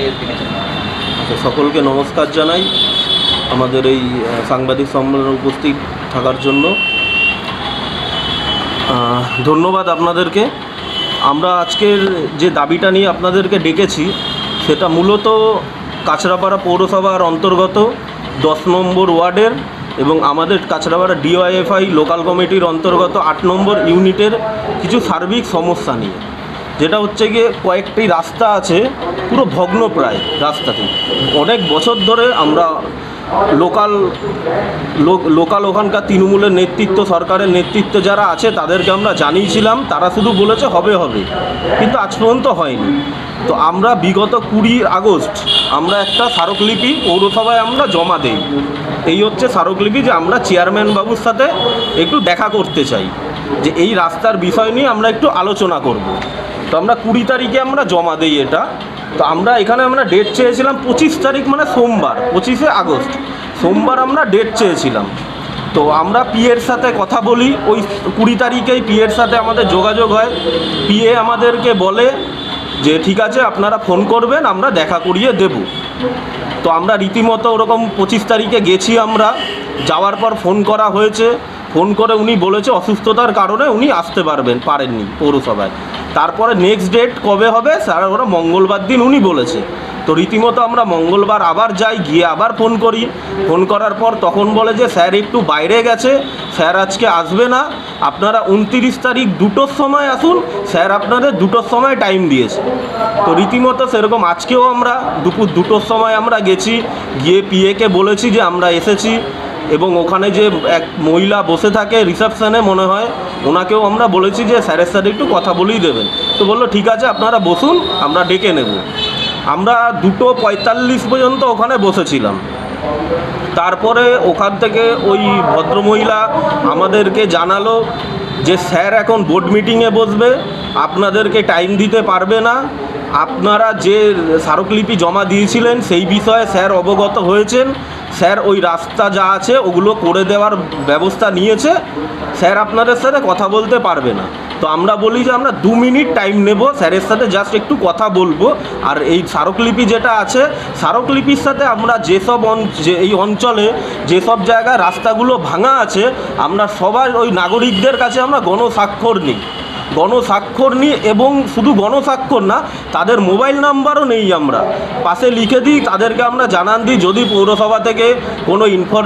কাকে সকলকে নমস্কার জানাই। আমাদের এই সাংবাদিক সম্মেলনে উপস্থিত থাকার জন্য। ধন্যবাদ আপনাদেরকে। আমরা আজকের যে দাবিটা নিয়ে আপনাদেরকে ডেকেছি, সেটা মূলত কাছড়াপাড়া পৌরসভার অন্তর্গত দশ নম্বর ওয়ার্ডের এবং আমাদের কাছড়াপাড়া ডিওয়াইএফআই লোকাল কমিটির অন্তর্গত আট নম্বর ইউনিটের কিছু সার্বিক সমস্যা নিয়ে। যেটা হচ্ছে গিয়ে কয়েকটি রাস্তা আছে, পুরো ভগ্নপ্রায় রাস্তাটি। অনেক বছর ধরে আমরা লোকাল লোকাল ওখানকার তৃণমূলের নেতৃত্ব, সরকারের নেতৃত্বে যারা আছে, তাদেরকে আমরা জানিয়েছিলাম, তারা শুধু বলেছে হবে হবে। কিন্তু আজ পর্যন্ত হয়নি। তো আমরা বিগত কুড়ি আগস্ট আমরা একটা স্মারকলিপি পৌরসভায় আমরা জমা দেই। এই হচ্ছে স্মারকলিপি যে আমরা চেয়ারম্যান বাবুর সাথে একটু দেখা করতে চাই। যে এই রাস্তার বিষয় নিয়ে আমরা একটু আলোচনা করব। আমরা কুড়ি তারিখে আমরা জমা দিই এটা। তো আমরা এখানে আমরা ডেট চেয়েছিলাম পঁচিশ তারিখ মানে সোমবার, পঁচিশে আগস্ট। সোমবার আমরা ডেট চেয়েছিলাম। তো আমরা পিএর সাথে কথা বলি, ওই কুড়ি তারিখেই পিএর সাথে আমাদের যোগাযোগ হয়। পিএ আমাদেরকে বলে যে, ঠিক আছে, আপনারা ফোন করবেন, আমরা দেখা করিয়ে দেব। তো আমরা রীতিমতো ওরকম পঁচিশ তারিখে গেছি আমরা। যাওয়ার পর ফোন করা হয়েছে। ফোন করে উনি বলেছে অসুস্থতার কারণে উনি আসতে পারবেন, পারেননি পৌরসভায়। তারপরে নেক্সট ডেট কবে হবে? স্যার ওরা মঙ্গলবার দিন উনি বলেছে। তো রীতিমতো আমরা মঙ্গলবার আবার যাই, গিয়ে আবার ফোন করি। ফোন করার পর তখন বলে যে, স্যার, একটু বাইরে গেছে। স্যার আজকে আসবে না। আপনারা উনত্রিশ তারিখ দুটোর সময় আসুন। স্যার আপনাদের দুটোর সময় টাইম দিয়েছে। তো রীতিমতো সেরকম আজকেও আমরা দুপুর দুটোর সময় আমরা গেছি। গিয়ে পিএকে বলেছি যে, আমরা এসেছি। এবং ওখানে যে এক মহিলা বসে থাকে রিসেপশনে, মনে হয় ওনাকেও আমরা বলেছি যে স্যারের সাথে একটু কথা বলেই দেবেন। তো বলল, ঠিক আছে, আপনারা বসুন, আমরা ডেকে নেব। আমরা দুটো পঁয়তাল্লিশ পর্যন্ত ওখানে বসেছিলাম। তারপরে ওখান থেকে ওই ভদ্রমহিলা আমাদেরকে জানালো যে, স্যার এখন বোর্ড মিটিংয়ে বসবে, আপনাদেরকে টাইম দিতে পারবে না। আপনারা যে স্মারকলিপি জমা দিয়েছিলেন সেই বিষয়ে স্যার অবগত হয়েছেন। স্যার ওই রাস্তা যা আছে ওগুলো করে দেওয়ার ব্যবস্থা নিয়েছে। স্যার আপনাদের সাথে কথা বলতে পারবে না। তো আমরা বলি যে আমরা দু মিনিট টাইম নেব। স্যারের সাথে জাস্ট একটু কথা বলব। আর এই স্মারকলিপি যেটা আছে, স্মারকলিপির সাথে আমরা যেসব যে এই অঞ্চলে যেসব জায়গায় রাস্তাগুলো ভাঙা আছে, আমরা সবার ওই নাগরিকদের কাছে আমরা গণস্বাক্ষর নিই। গণস্বাক্ষর নিই এবং শুধু গণস্বাক্ষর না, তাদের মোবাইল নাম্বারও নেই আমরা। পাশে লিখে দিই, তাদেরকে আমরা জানান দিই, যদি পৌরসভা থেকে কোনো ইনফর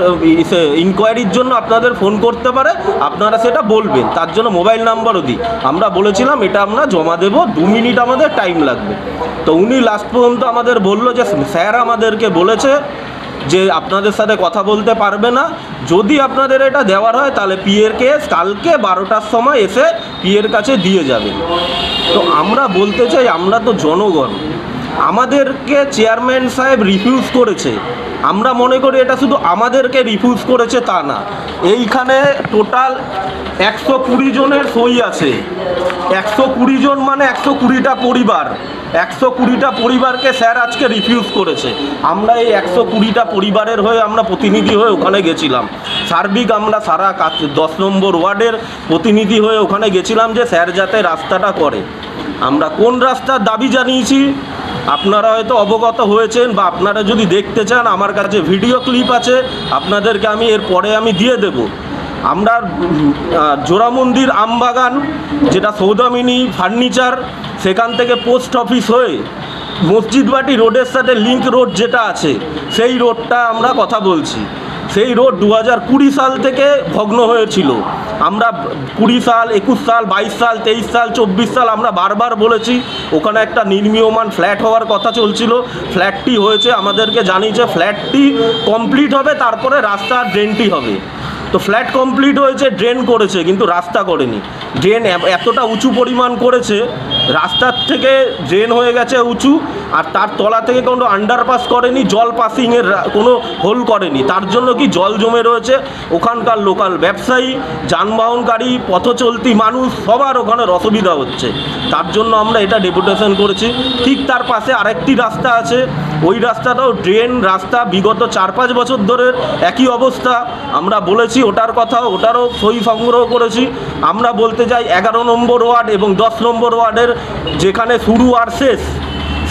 ইনকোয়ারির জন্য আপনাদের ফোন করতে পারে, আপনারা সেটা বলবেন। তার জন্য মোবাইল নাম্বারও দিই। আমরা বলেছিলাম, এটা আমরা জমা দেব, দু মিনিট আমাদের টাইম লাগবে। তো উনি লাস্ট পর্যন্ত আমাদের বলল যে, স্যার আমাদেরকে বলেছে যে আপনাদের সাথে কথা বলতে পারবে না, যদি আপনাদের এটা দেওয়ার হয়, তাহলে পিয়ের কেস কালকে বারোটার সময় এসে পিয়ের কাছে দিয়ে যাবেন তো আমরা বলতে চাই, আমরা তো জনগণ। আমাদেরকে চেয়ারম্যান সাহেব রিফিউজ করেছে। আমরা মনে করি এটা শুধু আমাদেরকে রিফিউজ করেছে তা না। এইখানে টোটাল একশো কুড়ি জনের সই আছে। একশো কুড়ি জন মানে একশো কুড়িটা পরিবার। একশো কুড়িটা পরিবারকে স্যার আজকে রিফিউজ করেছে। আমরা এই একশো কুড়িটা পরিবারের হয়ে আমরা প্রতিনিধি হয়ে ওখানে গেছিলাম। সার্বিক আমরা সারা কাছ- দশ নম্বর ওয়ার্ডের প্রতিনিধি হয়ে ওখানে গেছিলাম যে স্যার যাতে রাস্তাটা করে। আমরা কোন রাস্তার দাবি জানিয়েছি? আপনারা হয়তো অবগত হয়েছেন বা আপনারা যদি দেখতে চান, আমার কাছে ভিডিও ক্লিপ আছে, আপনাদেরকে আমি এর পরে আমি দিয়ে দেব। আমরা জোড়ামন্দির আমবাগান, যেটা সৌদামিনী ফার্নিচার, সেখান থেকে পোস্ট অফিস হয়ে মসজিদবাটি রোডের সাথে লিঙ্ক রোড যেটা আছে, সেই রোডটা আমরা কথা বলছি। সেই রোড দু হাজার কুড়ি সাল থেকে ভগ্ন হয়েছিল। আমরা কুড়ি সাল, একুশ সাল, বাইশ সাল, তেইশ সাল, চব্বিশ সাল আমরা বারবার বলেছি, ওখানে একটা নির্মীয়মান ফ্ল্যাট হওয়ার কথা চলছিল। ফ্ল্যাটটি হয়েছে, আমাদেরকে জানিয়েছে, ফ্ল্যাটটি কমপ্লিট হবে, তারপরে রাস্তা আর ড্রেনটি হবে। তো ফ্ল্যাট কমপ্লিট হয়েছে ড্রেন করেছে, কিন্তু রাস্তা করেনি। ড্রেন এতটা উঁচু পরিমাণ করেছে রাস্তার থেকে ড্রেন হয়ে গেছে উঁচু, আর তার তলা থেকে কোনো আন্ডারপাস করেনি, জল পাসিংয়ের কোনো হোল করেনি। তার জন্য কি জল জমে রয়েছে? ওখানকার লোকাল ব্যবসায়ী যানবাহনকারী পথ চলতি মানুষ, সবার ওখানে অসুবিধা হচ্ছে। তার জন্য আমরা এটা ডেপুটেশন করেছি। ঠিক তার পাশে আরেকটি রাস্তা আছে। ওই রাস্তাটাও ড্রেন রাস্তা, বিগত চার পাঁচ বছর ধরে একই অবস্থা। আমরা বলেছি ওটার কথা ওটারও সই সংগ্রহ করেছি। আমরা বলতে চাই এগারো নম্বর ওয়ার্ড এবং দশ নম্বর ওয়ার্ডের যেখানে শুরু আর শেষ,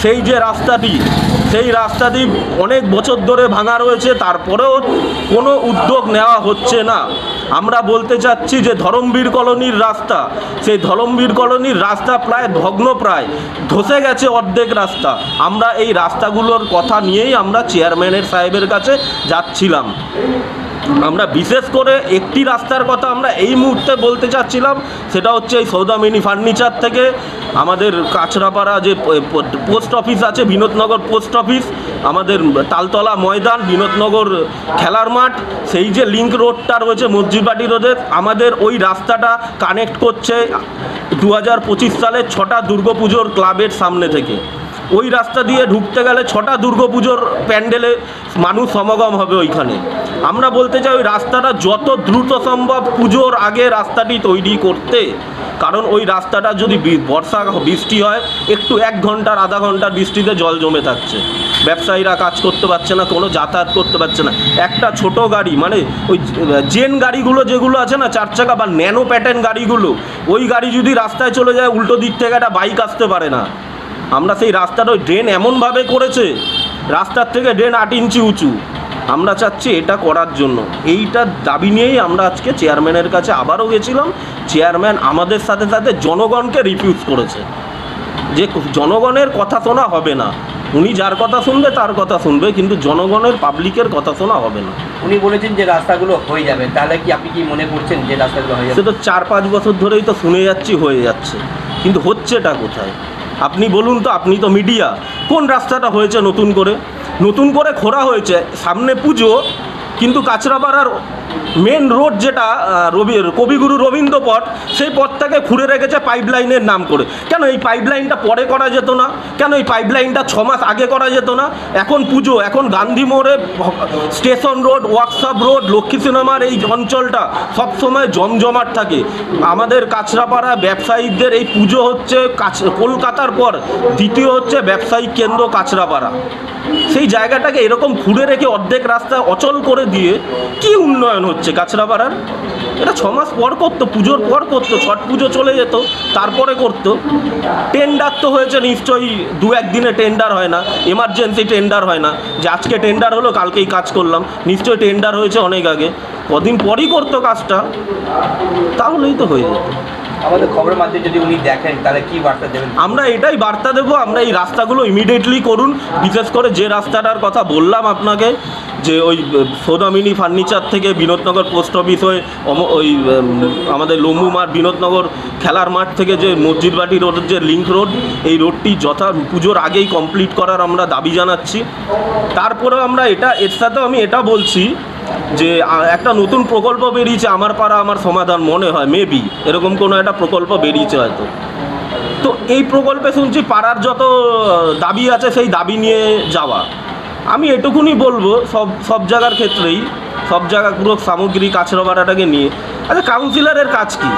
সেই যে রাস্তাটি, সেই রাস্তাটি অনেক বছর ধরে ভাঙা রয়েছে, তারপরেও কোনো উদ্যোগ নেওয়া হচ্ছে না। আমরা বলতে চাচ্ছি যে ধরমবীর কলোনির রাস্তা, সেই ধরমবীর কলোনির রাস্তা প্রায় ভগ্ন প্রায়, ধসে গেছে অর্ধেক রাস্তা। আমরা এই রাস্তাগুলোর কথা নিয়েই আমরা চেয়ারম্যানের সাহেবের কাছে যাচ্ছিলাম। আমরা বিশেষ করে একটি রাস্তার কথা আমরা এই মুহূর্তে বলতে চাচ্ছিলাম, সেটা হচ্ছে এই সৌদামিনী ফার্নিচার থেকে আমাদের কাছড়াপাড়া যে পোস্ট অফিস আছে, বিনোদনগর পোস্ট অফিস আমাদের তালতলা ময়দান, বিনোদনগর খেলার মাঠ, সেই যে লিঙ্ক রোডটা রয়েছে মসজিদবাটি রোডের, আমাদের ওই রাস্তাটা কানেক্ট করছে দু সালের ছটা দুর্গাপুজোর ক্লাবের সামনে থেকে। ওই রাস্তা দিয়ে ঢুকতে গেলে ছটা দুর্গাপুজোর প্যান্ডেলে মানুষ সমাগম হবে ওইখানে। আমরা বলতে চাই ওই রাস্তাটা যত দ্রুত সম্ভব পুজোর আগে রাস্তাটি তৈরি করতে। কারণ ওই রাস্তাটা যদি বর্ষা, বৃষ্টি হয়, একটু এক ঘণ্টার, আধা ঘণ্টার বৃষ্টিতে জল জমে থাকছে। ব্যবসায়ীরা কাজ করতে পারছে না, কোনো যাতায়াত করতে পারছে না। একটা ছোট গাড়ি মানে ওই জেন গাড়িগুলো যেগুলো আছে না, চার চাকা বা ন্যানো প্যাটার্ন গাড়িগুলো, ওই গাড়ি যদি রাস্তায় চলে যায়, উল্টো দিক থেকে একটা বাইক আসতে পারে না। আমরা সেই রাস্তার ওই ড্রেন এমনভাবে করেছে রাস্তার থেকে ড্রেন আট ইঞ্চি উঁচু। আমরা চাচ্ছি এটা করার জন্য। এইটার দাবি নিয়েই আমরা আজকে চেয়ারম্যানের কাছে আবারও গেছিলাম। চেয়ারম্যান আমাদের সাথে সাথে জনগণকে রিফিউজ করেছে। যে জনগণের কথা শোনা হবে না। উনি যার কথা শুনবে তার কথা শুনবে কিন্তু জনগণের পাবলিকের কথা শোনা হবে না। উনি বলেছেন যে রাস্তাগুলো হয়ে যাবে। তাহলে কি আপনি কি মনে করছেন যে রাস্তাগুলো হয়ে যাবে? সে তো চার পাঁচ বছর ধরেই তো শুনে যাচ্ছি হয়ে যাচ্ছে। কিন্তু হচ্ছেটা কোথায়? আপনি বলুন তো, আপনি তো মিডিয়া কোন রাস্তাটা হয়েছে নতুন করে? নতুন করে খোঁড়া হয়েছে, সামনে পুজো কিন্তু কাঁচরাপাড়ার মেন রোড যেটা রবি, কবিগুরু রবীন্দ্র পথ, সেই পথটাকে খুঁড়ে রেখেছে পাইপলাইনের নাম করে। কেন এই পাইপলাইনটা পরে করা যেত না? কেন এই পাইপলাইনটা ছ মাস আগে করা যেত না? এখন পুজো, এখন গান্ধী মোড়ে station road workshop road, Lakshmi সিনেমার এই অঞ্চলটা সবসময় জমজমাট থাকে। আমাদের কাছড়াপাড়া ব্যবসায়ীদের এই পুজো হচ্ছে কলকাতার পর, দ্বিতীয় হচ্ছে ব্যবসায়িক কেন্দ্র কাছড়াপাড়া। সেই জায়গাটাকে এরকম ঘুরে রেখে অর্ধেক রাস্তা অচল করে দিয়ে কি উন্নয়ন হচ্ছে কাছড়াপাড়ার এটা ছ মাস পর করতো, পুজোর পর করতো, ছট পুজো চলে যেত, তারপরে করতো। টেন্ডার তো হয়েছে নিশ্চয়ই দু একদিনে টেন্ডার হয় না এমার্জেন্সি টেন্ডার হয় না। যে আজকে টেন্ডার হলো, কালকেই কাজ করলাম, নিশ্চয়ই টেন্ডার হয়েছে অনেক আগে। কদিন পরই করতো কাজটা, তাহলেই তো হয়ে যেত। আমাদের খবরের মাধ্যমে যদি উনি দেখেন, তাহলে কি বার্তা দেবেন? আমরা এটাই বার্তা দেবো, আমরা এই রাস্তাগুলো ইমিডিয়েটলি করুন, বিশেষ করে যে রাস্তাটার কথা বললাম আপনাকে, যে ওই সৌদামিনী ফার্নিচার থেকে বিনোদনগর পোস্ট অফিস হয়ে ওই আমাদের লম্বুমার বিনোদনগর খেলার মাঠ থেকে যে মসজিদবাটি রোডের যে লিঙ্ক রোড এই রোডটি যথা পুজোর আগেই কমপ্লিট করার আমরা দাবি জানাচ্ছি। তারপরেও আমরা এটা, এর সাথেও আমি এটা বলছি যে একটা নতুন প্রকল্প বেরিয়েছে আমার পাড়া, আমার সমাধান মনে হয় মেবি এরকম কোনো একটা প্রকল্প বেরিয়েছে হয়তো। তো এই প্রকল্পে শুনছি পাড়ার যত দাবি আছে সেই দাবি নিয়ে যাওয়া। আমি এটুকুনি বলব, সব সব জায়গার ক্ষেত্রেই, সব জায়গা পুরো সামগ্রী কাছড়াপাড়াটাকে নিয়ে। আচ্ছা কাউন্সিলরের কাজ কি?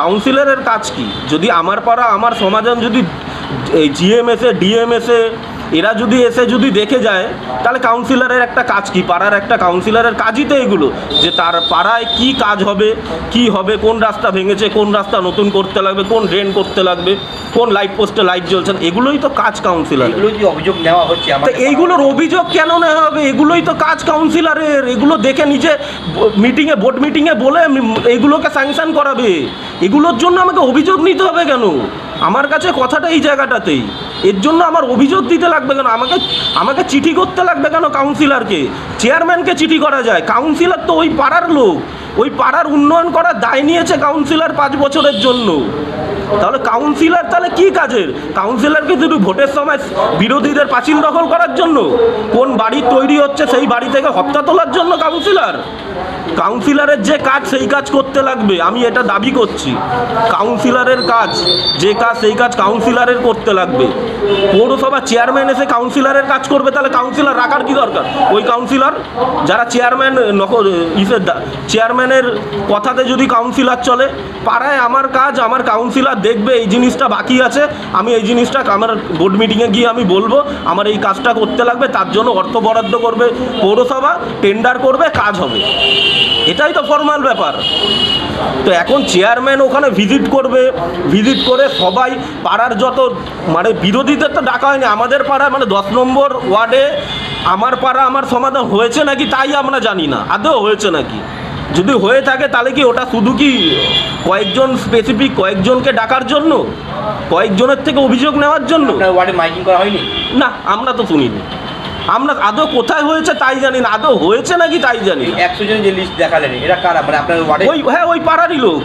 কাউন্সিলরের কাজ কি? যদি আমার পাড়া, আমার সমাধান যদি এই জিএমএসে ডিএমএসে এরা যদি এসে যদি দেখে যায় তাহলে কাউন্সিলরের একটা কাজ কি? পাড়ার একটা কাউন্সিলরের কাজই তো এগুলো। যে তার পাড়ায় কি কাজ হবে কি হবে কোন রাস্তা ভেঙেছে কোন রাস্তা নতুন করতে লাগবে কোন ড্রেন করতে লাগবে কোন লাইট পোস্টে লাইট জ্বলছে এগুলোই তো কাজ এগুলো যে অভিযোগ নেওয়া হচ্ছে তা এইগুলোর অভিযোগ কেন নেওয়া হবে? এগুলোই তো কাজ কাউন্সিলরের এগুলো দেখে নিজে মিটিংয়ে বোর্ড মিটিংয়ে বলে এগুলোকে স্যাংশন করাবে। এগুলোর জন্য আমাকে অভিযোগ নিতে হবে কেন? আমার কাছে কথাটা এই জায়গাটাতেই। এর জন্য আমার অভিযোগ দিতে লাগবে কেন? আমাকে আমাকে চিঠি করতে লাগবে কেন কাউন্সিলরকে? চেয়ারম্যানকে চিঠি করা যায়। কাউন্সিলর তো ওই পাড়ার লোক। ওই পাড়ার উন্নয়ন করার দায় নিয়েছে কাউন্সিলর পাঁচ বছরের জন্য। তাহলে কাউন্সিলর তাহলে কি কাজের? কাউন্সিলরকে শুধু ভোটের সময় বিরোধীদের পাঁচিল দখল করার জন্য? কোন বাড়ি তৈরি হচ্ছে সেই বাড়ি থেকে হপ্তা তোলার জন্য কাউন্সিলর কাউন্সিলরের যে কাজ, সেই কাজ করতে লাগবে। আমি এটা দাবি করছি। কাউন্সিলরের কাজ, যে কাজ, সেই কাজ কাউন্সিলরের করতে লাগবে। পৌরসভা চেয়ারম্যান এসে কাউন্সিলরের কাজ করবে, তাহলে কাউন্সিলর রাখার কি দরকার? ওই কাউন্সিলর যারা চেয়ারম্যান ইসের চেয়ারম্যানের কথাতে যদি কাউন্সিলর চলে, পাড়ায় আমার কাজ, আমার কাউন্সিলর দেখবে এই জিনিসটা বাকি আছে। আমি এই জিনিসটা আমার বোর্ড মিটিংয়ে গিয়ে আমি বলব, আমার এই কাজটা করতে লাগবে, তার জন্য অর্থ বরাদ্দ করবে, পৌরসভা টেন্ডার করবে, কাজ হবে। এটাই তো ফর্মাল ব্যাপার। তো এখন চেয়ারম্যান ওখানে ভিজিট করবে ভিজিট করে সবাই পাড়ার যত মানে বিরোধীদের তো ডাকা হয়নি, আমাদের পাড়ায় মানে দশ নম্বর ওয়ার্ডে আমার পাড়া আমার সমাধান হয়েছে নাকি তাই আমরা জানি না, আদৌ হয়েছে নাকি? যদি হয়ে থাকে তাহলে কি ওটা শুধু কি কয়েকজন স্পেসিফিক কয়েকজনকে ডাকার জন্য? কয়েকজনের থেকে অভিযোগ নেওয়ার জন্য? ওয়ার্ডে মাইকিং করা হয়নি? না আমরা তো শুনিনি। আমরা আদৌ কোথায় হয়েছে তাই জানি না। আদৌ হয়েছে নাকি তাই জানি একশো জন যে লিস্ট দেখালেন এরা কারা? মানে আপনার ওয়ার্ডে ওই হ্যাঁ ওই পাড়ারই লোক।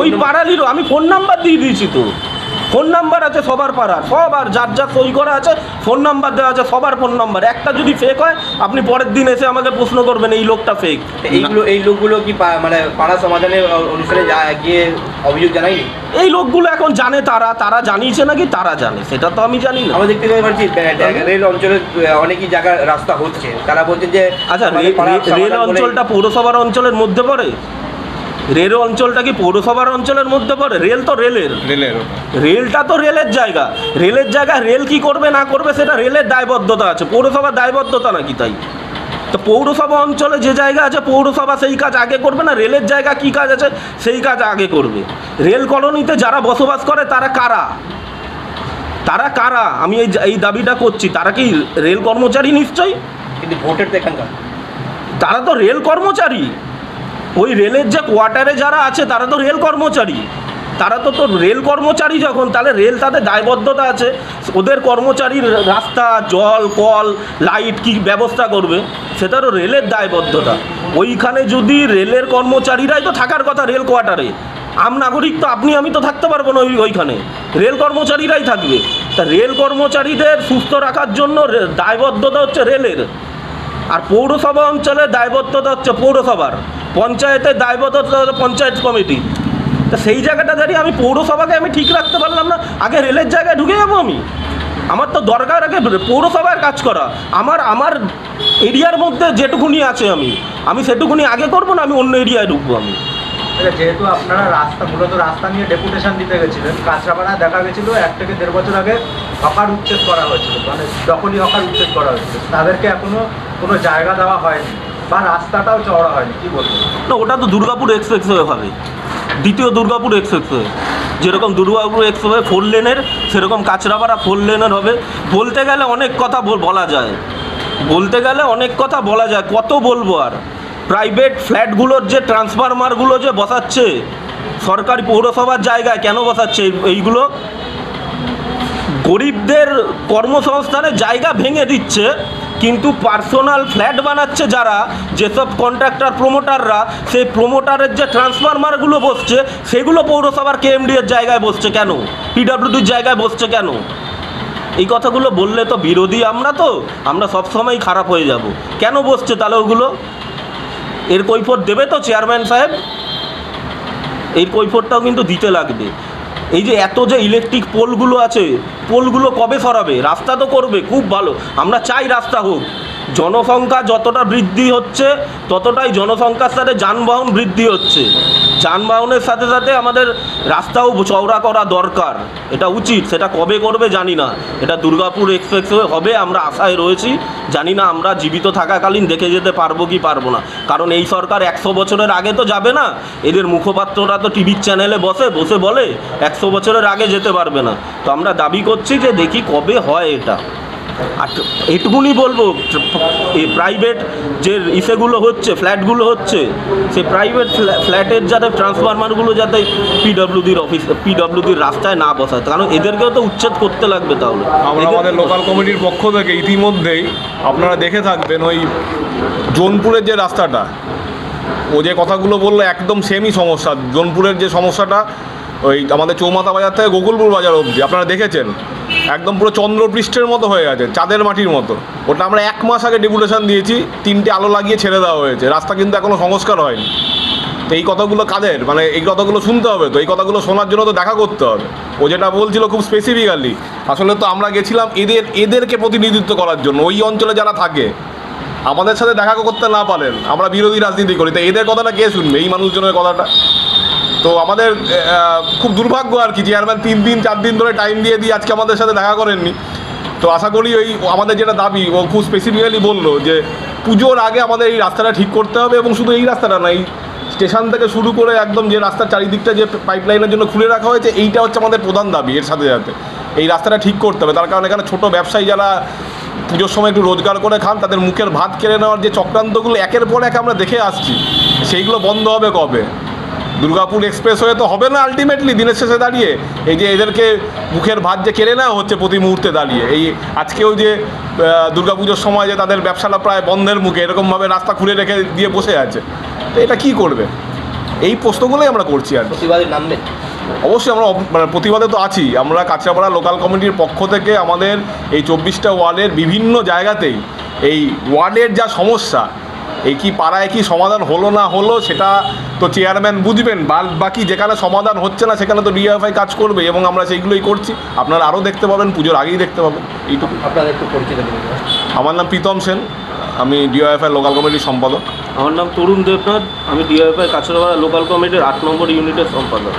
ওই পাড়ারই লোক। আমি ফোন নাম্বার দিয়ে দিয়েছি তো। ফোন নাম্বার আছে সবার পাড়ার। সবার যার যার সই করা আছে ফোন নাম্বার দেওয়া আছে সবার ফোন নাম্বার। একটা যদি ফেক হয় আপনি পরের দিন এসে আমাকে প্রশ্ন করবেন এই লোকটা ফেক এইগুলো এই লোকগুলো কি মানে পাড়া সমাধানে অ- অনুষ্ঠানে গিয়ে অভিযোগ জানায়নি? এই লোকগুলো এখন জানে তারা। তারা জানিয়েছে নাকি? তারা জানে। সেটা তো আমি জানি না। আমরা দেখতে পাচ্ছি রেল অঞ্চলে অনেকই জায়গায় রাস্তা হচ্ছে। তারা বলছে যে আচ্ছা পাড়া রেল অঞ্চলটা পৌরসভার অঞ্চলের মধ্যে পড়ে? রেল অঞ্চলটা কি পৌরসভার অঞ্চলের মধ্যে পড়ে? রেল তো রেলের। রেলের। রেলটা তো রেলের জায়গা। রেলের জায়গায় রেল কি করবে না করবে সেটা রেলের দায়বদ্ধতা আছে। পৌরসভার দায়বদ্ধতা নাকি তাই? তো পৌরসভা অঞ্চলে যে জায়গা আছে পৌরসভা সেই কাজ আগে করবে না? রেলের জায়গা কি কাজ আছে সেই কাজ আগে করবে। রেল কলোনিতে যারা বসবাস করে তারা কারা? তারা কারা? আমি এই এই দাবিটা করছি। তারা কি রেল কর্মচারী নিশ্চয়ই? কিন্তু ভোটের তো এখানকার। তারা তো রেল কর্মচারী। ওই রেলের যে কোয়ার্টারে যারা আছে, তারা তো রেল কর্মচারী। তারা তো তো রেল কর্মচারী যখন, তাহলে রেল তাদের দায়বদ্ধতা আছে। ওদের কর্মচারীর রাস্তা, জল, কল লাইট কি ব্যবস্থা করবে? সেটা তো রেলের দায়বদ্ধতা। ওইখানে যদি রেলের কর্মচারীরাই তো থাকার কথা রেল কোয়ার্টারে আম নাগরিক তো আপনি, আমি তো থাকতে পারব না ওই ওইখানে। রেল কর্মচারীরাই থাকবে। তা রেল কর্মচারীদের সুস্থ রাখার জন্য দায়বদ্ধতা হচ্ছে রেলের। আর পৌরসভা অঞ্চলে দায়বদ্ধতা হচ্ছে পৌরসভার। পঞ্চায়েতের দায়বদ্ধতা পঞ্চায়েত কমিটি। তা সেই জায়গাটা দাঁড়িয়ে আমি পৌরসভাকে আমি ঠিক রাখতে পারলাম না। আগে রেলের জায়গায় ঢুকে যাব আমি। আমার তো দরকার আগে পৌরসভার কাজ করা। আমার আমার এরিয়ার মধ্যে যেটুকুনি আছে আমি। আমি সেটুকুনি আগে করব না আমি অন্য এরিয়ায় ঢুকবো আমি। আচ্ছা, যেহেতু আপনারা রাস্তা মূলত রাস্তা নিয়ে ডেপুটেশন দিতে গেছিলেন কাঁচরাপাড়ায় দেখা গেছিল এক থেকে দেড় বছর আগে হকার উচ্ছেদ করা হয়েছিল মানে দখলি হকার উচ্ছেদ করা হয়েছিল। তাদেরকে এখনও কোনো জায়গা দেওয়া হয়নি। বা রাস্তাটাও চওড়া হয়নি, কি বলব? না, ওটা তো দুর্গাপুর এক্সপ্রেস হয়ে হবে। দ্বিতীয় দুর্গাপুর এক্সপ্রেস যেরকম দুর্গাপুর এক্সপ্রেস ফোর লেনের, সেরকম কাঁচরাপাড়া ফোর লেনের হবে। বলতে গেলে অনেক কথা বলা যায়। বলতে গেলে অনেক কথা বলা যায়। কত বলব আর? প্রাইভেট ফ্ল্যাটগুলোর যে ট্রান্সফরমারগুলো যে বসাচ্ছে, সরকারি পৌরসভার জায়গায় কেন বসাচ্ছে এইগুলো? গরিবদের কর্মসংস্থানের জায়গা ভেঙে দিচ্ছে। কিন্তু পার্সোনাল ফ্ল্যাট বানাচ্ছে যারা, যেসব কন্ট্রাক্টর প্রোমোটাররা সেই প্রোমোটারের যে ট্রান্সফরমারগুলো বসছে, সেগুলো পৌরসভার কেএমডি এর জায়গায় বসছে কেন? পিডাব্লিউডির জায়গায় বসছে কেন? এই কথাগুলো বললে তো বিরোধী আমরা তো, আমরা সবসময় খারাপ হয়ে যাব। কেন বসছে তাহলে ওগুলো? এর কৈফত দেবে তো চেয়ারম্যান সাহেব? এই কৈফতটাও কিন্তু দিতে লাগবে। এই যে এত যে ইলেকট্রিক পোলগুলো আছে, পোলগুলো কবে সরাবে? রাস্তা তো করবে, খুব ভালো। আমরা চাই রাস্তা হোক। জনসংখ্যা যতটা বৃদ্ধি হচ্ছে, ততটাই জনসংখ্যার সাথে যানবাহন বৃদ্ধি হচ্ছে। যানবাহনের সাথে সাথে আমাদের রাস্তাও চওড়া করা দরকার। এটা উচিত, সেটা কবে করবে জানি না। এটা দুর্গাপুর এক্সপ্রেসওয়ে হবে, আমরা আশায় রয়েছি। জানি না আমরা জীবিত থাকাকালীন দেখে যেতে পারব কি পারব না। কারণ এই সরকার একশো বছরের আগে তো যাবে না। এদের মুখপাত্ররা তো টিভির চ্যানেলে বসে বসে বলে, একশো বছরের আগে যেতে পারবে না। তো আমরা দাবি করছি যে দেখি কবে হয় এটা। আর এটুকুনি বলব এই প্রাইভেট যে ইসেগুলো হচ্ছে ফ্ল্যাটগুলো হচ্ছে সেই প্রাইভেট ফ্ল্যাটের যাতে ট্রান্সফরমারগুলো যাতে পিডব্লিউডির অফিস পিডব্লিউডির রাস্তায় না বসায় কারণ এদেরকেও তো উচ্ছেদ করতে লাগবে তাহলে। আমরা আমাদের লোকাল কমিটির পক্ষ থেকে ইতিমধ্যেই আপনারা দেখে থাকবেন ওই জোনপুরের যে রাস্তাটা ও যে কথাগুলো বলল একদম সেমই সমস্যা। জোনপুরের যে সমস্যাটা ওই আমাদের চৌমাথা বাজার থেকে গোকুলপুর বাজার অবধি আপনারা দেখেছেন? একদম পুরো চন্দ্রপৃষ্ঠের মতো হয়ে আছে চাঁদের মাটির মতো। ওটা আমরা এক মাস আগে ডেপুটেশন দিয়েছি, তিনটে আলো লাগিয়ে ছেড়ে দেওয়া হয়েছে। রাস্তা কিন্তু এখনও সংস্কার হয়নি। তো এই কথাগুলো কাদের? মানে এই কথাগুলো শুনতে হবে তো, এই কথাগুলো শোনার জন্য তো দেখা করতে হবে। ও যেটা বলছিল খুব স্পেসিফিক্যালি আসলে তো আমরা গেছিলাম এদের, এদেরকে প্রতিনিধিত্ব করার জন্য। ওই অঞ্চলে যারা থাকে, আমাদের সাথে দেখা করতে না পারেন। আমরা বিরোধী রাজনীতি করি, তো এদের কথাটা কে শুনবে? এই মানুষজনের কথাটা? তো আমাদের খুব দুর্ভাগ্য আর কি চেয়ারম্যান তিন দিন, চার দিন ধরে টাইম দিয়ে দিয়ে আজকে আমাদের সাথে দেখা করেননি। তো আশা করি ওই আমাদের যেটা দাবি, ও খুব স্পেসিফিক্যালি বলল যে পুজোর আগে আমাদের এই রাস্তাটা ঠিক করতে হবে এবং শুধু এই রাস্তাটা না, এই স্টেশন থেকে শুরু করে একদম যে রাস্তার চারিদিকটা যে পাইপলাইনের জন্য খুলে রাখা হয়েছে, এইটা হচ্ছে আমাদের প্রধান দাবি এর সাথে সাথে। এই রাস্তাটা ঠিক করতে হবে, তার কারণ এখানে ছোট ব্যবসায়ী যারা পুজোর সময় একটু রোজগার করে খান, তাদের মুখের ভাত কেড়ে নেওয়ার যে চক্রান্তগুলো, একের পর এক আমরা দেখে আসছি, সেইগুলো বন্ধ হবে কবে? দুর্গাপুর এক্সপ্রেস হয়ে তো হবে না আলটিমেটলি দিনের শেষে দাঁড়িয়ে। এই যে এদেরকে মুখের ভাত যে কেড়ে নেওয়া হচ্ছে প্রতি মুহূর্তে দাঁড়িয়ে। এই আজকেও যে দুর্গাপুজোর সময় যে তাদের ব্যবসাটা প্রায় বন্ধের মুখে এরকমভাবে রাস্তা খুলে রেখে দিয়ে বসে আছে। তো এটা কি করবে? এই প্রশ্নগুলোই আমরা করছি আর অবশ্যই আমরা মানে প্রতিবাদে তো আছি। আমরা কাঁচরাপাড়া লোকাল কমিটির পক্ষ থেকে আমাদের এই চব্বিশটা ওয়ার্ডের বিভিন্ন জায়গাতেই এই ওয়ার্ডের যা সমস্যা এই কি পাড়ায় কি সমাধান হলো না হলো সেটা তো চেয়ারম্যান বুঝবেন। বাকি যেখানে সমাধান হচ্ছে না সেখানে তো ডিএফআই কাজ করবে এবং আমরা সেইগুলোই করছি। আপনারা আরও দেখতে পাবেন পুজোর আগেই দেখতে পাবেন। এইটুকু। আপনাদের একটু পরিচিত আমার নাম প্রীতম সেন আমি ডিওএফআই লোকাল কমিটির সম্পাদক। আমার নাম তরুণ দেবনাথ আমি ডিআইএফআই কাছড়াপাড়া লোকাল কমিটির আট নম্বর ইউনিটের সম্পাদক।